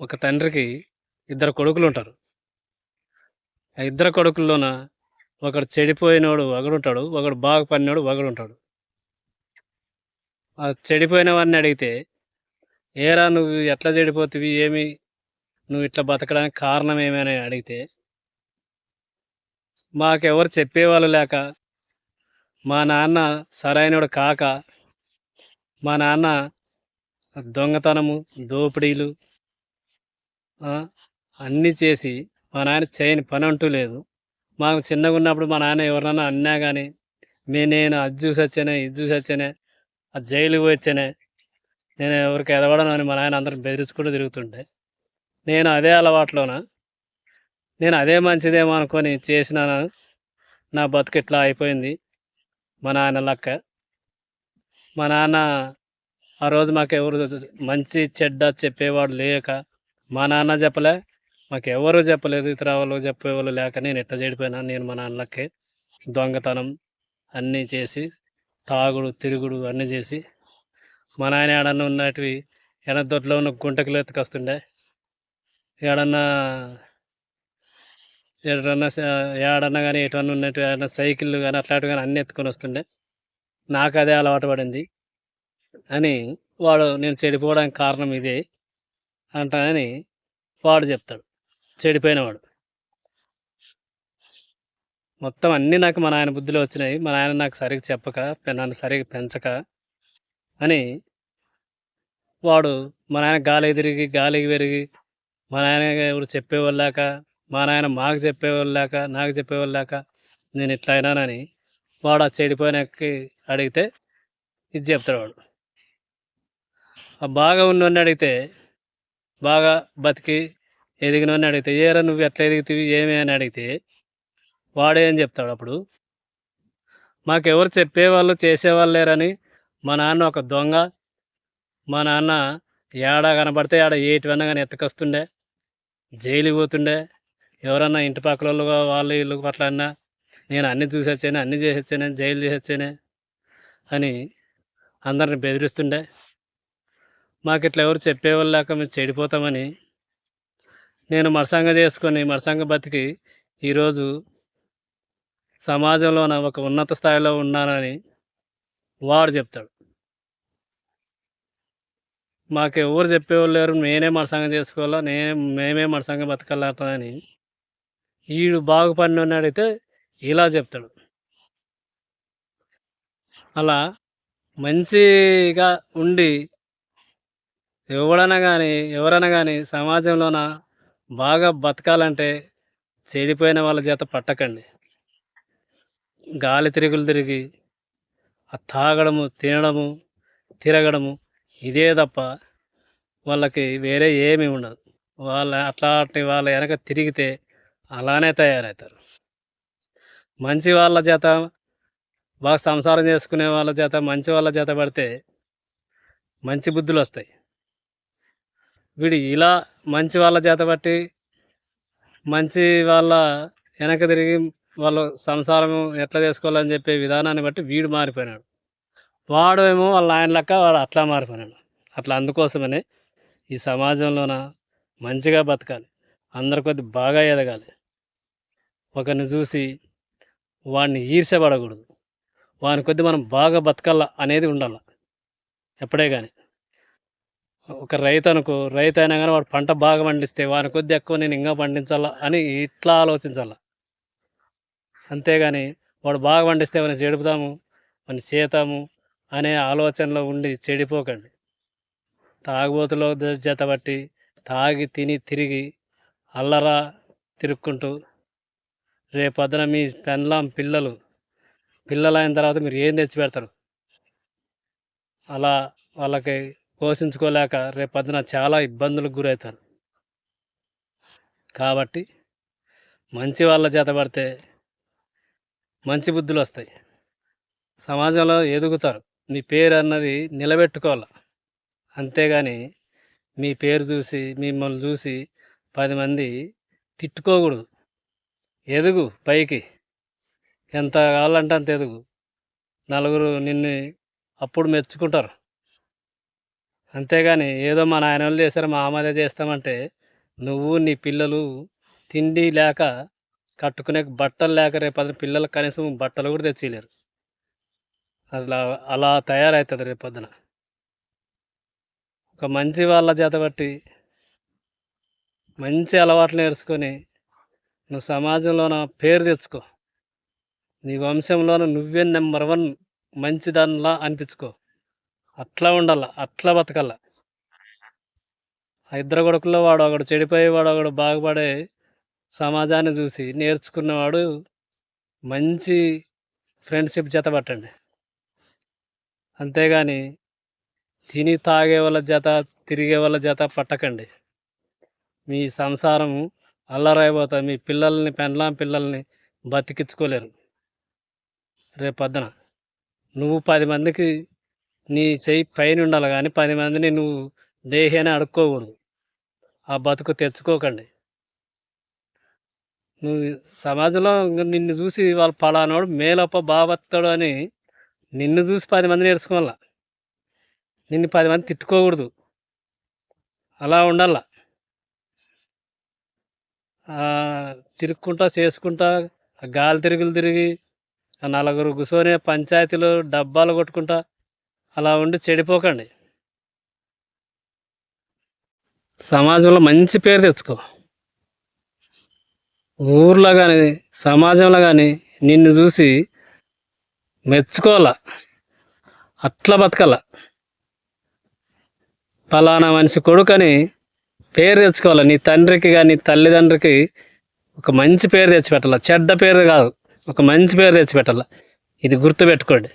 ఒక తండ్రికి ఇద్దరు కొడుకులు ఉంటారు ఆ ఇద్దరు కొడుకుల్లోన ఒకడు చెడిపోయినోడు ఒకడుంటాడు ఒకడు బాగా పడినోడు ఒకడు ఉంటాడు ఆ చెడిపోయిన వాడిని అడిగితే ఏరా నువ్వు ఎట్లా చెడిపోతుంది ఏమి? నువ్వు ఇట్లా బతకడానికి కారణం ఏమైనా అడిగితే మాకెవరు చెప్పేవాళ్ళు లేక మా నాన్న సరైనడు కాక మా నాన్న దొంగతనము దోపిడీలు అన్నీ చేసి మా నాన్న చేయని పని అంటూ లేదు. మాకు చిన్నగా ఉన్నప్పుడు మా నాన్న ఎవరన్నా అన్నా కానీ మే నేను అది చూసి వచ్చానే ఇది చూసి వచ్చానే ఆ జైలుకి వచ్చానే నేను ఎవరికి ఎదవడం అని మా నాయన అందరం బెదిరించుకుంటూ తిరుగుతుండే. నేను అదే అలవాట్లోన నేను అదే మంచిదేమో అనుకొని చేసిన నా బతుకు ఇట్లా అయిపోయింది. మా నాన్న లక్క. మా నాన్న ఆ రోజు మాకు ఎవరు మంచి చెడ్డ చెప్పేవాడు లేక మా నాన్న చెప్పలే మాకు ఎవరు చెప్పలేదు ఇతర వాళ్ళు చెప్పేవాళ్ళు లేక నేను ఎట్ట చెడిపోయినా నేను మా నాన్నకి దొంగతనం అన్నీ చేసి తాగుడు తిరుగుడు అన్నీ చేసి మా నాయన ఏడన్నా ఉన్నటివి ఎనదొడ్లో ఉన్న గుంటకులు ఎత్తుకొస్తుండే. ఏడన్నా ఎటన్నా ఏడన్నా కానీ ఎటన్నా ఉన్నట్టు ఏడన్నా సైకిళ్ళు కానీ అట్లాంటివి కానీ అన్నీ ఎత్తుకొని వస్తుండే. నాకు అదే అలవాటు పడింది. అని వాడు నేను చెడిపోవడానికి కారణం ఇదే. అంటానని వాడు చెప్తాడు. చెడిపోయినవాడు. మొత్తం అన్నీ నాకు మా నాయన బుద్ధిలో వచ్చినాయి. మా నాయన నాకు సరిగ్గా చెప్పక నన్ను సరిగ్గా పెంచక అని వాడు మా నాయన గాలి తిరిగి గాలికి పెరిగి మా నాయన ఎవరు చెప్పేవాళ్ళాక లేక మా నాయన మాకు చెప్పేవాళ్ళు లేక నాకు చెప్పేవాళ్ళు లేక నేను ఇట్లా అయినానని వాడు ఆ చెడిపోయినకి అడిగితే ఇది చెప్తాడు వాడు. ఆ బాగా ఉన్నవాడిని అడిగితే బాగా బతికి ఎదిగినోడిని అడిగితే ఏరా నువ్వు ఎట్లా ఎదిగితివి? ఏమి? అని అడిగితే వాడే అని చెప్తాడు అప్పుడు. మాకెవరు చెప్పేవాళ్ళు చేసేవాళ్ళు లేరని మా నాన్న ఒక దొంగ. మా నాన్న ఏడ కనబడితే ఆడ ఏటివన్నా కానీ ఎత్తకొస్తుండే. జైలుకి పోతుండే. ఎవరన్నా ఇంటి పక్కల వాళ్ళు ఇల్లు పట్ల అన్నా నేను అన్నీ చూసి అన్నీ చేసి జైలు చేసి అని అందరిని బెదిరిస్తుండే. మాకు ఇట్లా ఎవరు చెప్పేవాళ్ళు లేక మేము చెడిపోతామని నేను మరసంగ చేసుకొని మరసంగ బతికి ఈరోజు సమాజంలోన ఒక ఉన్నత స్థాయిలో ఉన్నానని వాడు చెప్తాడు. మాకు ఎవరు చెప్పేవాళ్ళు లేరు నేనే మరసంగం చేసుకోవాలా నేనే మేమే మరసంగం బతకాలని వీడు బాగుపడిన అడిగితే ఇలా చెప్తాడు. అలా మంచిగా ఉండి ఎవడైనా కానీ ఎవరైనా కానీ సమాజంలోన బాగా బతకాలంటే చెడిపోయిన వాళ్ళ చేత పట్టకండి. గాలి తిరుగులు తిరిగి ఆ తాగడము తినడము తిరగడము ఇదే తప్ప వాళ్ళకి వేరే ఏమీ ఉండదు. వాళ్ళ అట్లాంటి వాళ్ళ వెనక తిరిగితే అలానే తయారవుతారు మంచి వాళ్ళ చేత బాగా సంసారం చేసుకునే వాళ్ళ చేత మంచి వాళ్ళ చేత పడితే మంచి బుద్ధులు వస్తాయి వీడు ఇలా మంచి వాళ్ళ చేత బట్టి మంచి వాళ్ళ వెనక తిరిగి వాళ్ళు సంసారం ఎట్లా చేసుకోవాలని చెప్పే విధానాన్ని బట్టి వీడు మారిపోయినాడు. వాడు ఏమో వాళ్ళ ఆయన లెక్క వాడు అట్లా మారిపోయినాడు. అట్లా అందుకోసమనే ఈ సమాజంలోన మంచిగా బతకాలి అందరి కొద్ది బాగా ఎదగాలి. ఒకరిని చూసి వాడిని ఈర్షపడకూడదు వాని కొద్ది మనం బాగా బతకాల అనేది ఉండాలి. ఎప్పుడే కానీ ఒక రైతు అనుకో రైతు అయినా కానీ వాడు పంట బాగా పండిస్తే వాని కొద్ది ఎక్కువ నేను ఇంకా పండించాలా అని ఇట్లా ఆలోచించాల. అంతేగాని వాడు బాగా పండిస్తే వాడిని చెడుపుతాము వాడిని చేతాము అనే ఆలోచనలో ఉండి చెడిపోకండి. తాగుబోతులో జతబట్టి తాగి తిని తిరిగి అల్లరా తిరుక్కుంటూ రేపొద్దున మీ పెన్లాం పిల్లలు పిల్లలు అయిన తర్వాత మీరు ఏం తెచ్చి పెడతారు? అలా వాళ్ళకి పోషించుకోలేక రేపొద్దున చాలా ఇబ్బందులకు గురవుతారు కాబట్టి మంచి వాళ్ళ చేత పడితే మంచి బుద్ధులు వస్తాయి. సమాజంలో ఎదుగుతారు. మీ పేరు అన్నది నిలబెట్టుకోవాలి. అంతేగాని మీ పేరు చూసి మిమ్మల్ని చూసి పది మంది తిట్టుకోకూడదు. ఎదుగు పైకి. ఎంత కావాలంటే అంత ఎదుగు. నలుగురు నిన్ను అప్పుడు మెచ్చుకుంటారు. అంతేగాని ఏదో మా నాయన వాళ్ళు చేశారు మా అమ్మదే చేస్తామంటే నువ్వు నీ పిల్లలు తిండి లేక కట్టుకునే బట్టలు లేక రేపొద్దున పిల్లలు కనీసం బట్టలు కూడా తెచ్చిలేరు అలా అలా తయారవుతుంది రేపొద్దున ఒక మంచి వాళ్ళ చేత బట్టి మంచి అలవాట్లు నేర్చుకొని నువ్వు సమాజంలోన పేరు తెచ్చుకో. నీ వంశంలోన నువ్వే నెంబర్ వన్ మంచిదానిలా అనిపించుకో. అట్లా ఉండాల అట్లా బతకాల. ఆ ఇద్దరు కొడుకుల్లో వాడు ఒకడు చెడిపోయి వాడు ఒకడు బాగుపడే సమాజాన్ని చూసి నేర్చుకున్నవాడు మంచి ఫ్రెండ్షిప్ జత పట్టండి. అంతేగాని తిని తాగే వాళ్ళ జత తిరిగే వాళ్ళ జత పట్టకండి. మీ సంసారం అల్లరైపోతా మీ పిల్లల్ని పెండ్లాం పిల్లల్ని బతికించుకోలేరు. రేపు పొద్దున నువ్వు పది మందికి నీ చెయ్యి పైన ఉండాలి కానీ పది మందిని నువ్వు దేహాన్ని అడుక్కోకూడదు. ఆ బతుకు తెచ్చుకోకండి. నువ్వు సమాజంలో నిన్ను చూసి వాళ్ళు పలానోడు మేలప్ప బాబత్తాడు అని నిన్ను చూసి పది మంది నేర్చుకోవాల నిన్ను పది మంది తిట్టుకోకూడదు. అలా ఉండాల? తిరుక్కుంటా చేసుకుంటా ఆ గాలి తిరుగులు తిరిగి ఆ నలుగురు కూర్చొని పంచాయతీలో డబ్బాలు కొట్టుకుంటా అలా ఉండి చెడిపోకండి. సమాజంలో మంచి పేరు తెచ్చుకో. ఊర్లో కానీ సమాజంలో కానీ నిన్ను చూసి మెచ్చుకోవాల? అట్లా బతకాల. ఫలానా మనిషి కొడుకని పేరు తెచ్చుకోవాలి? నీ తండ్రికి కానీ తల్లిదండ్రికి ఒక మంచి పేరు తెచ్చిపెట్టాలి? చెడ్డ పేరు కాదు ఒక మంచి పేరు తెచ్చిపెట్టాలి? ఇది గుర్తుపెట్టుకోండి.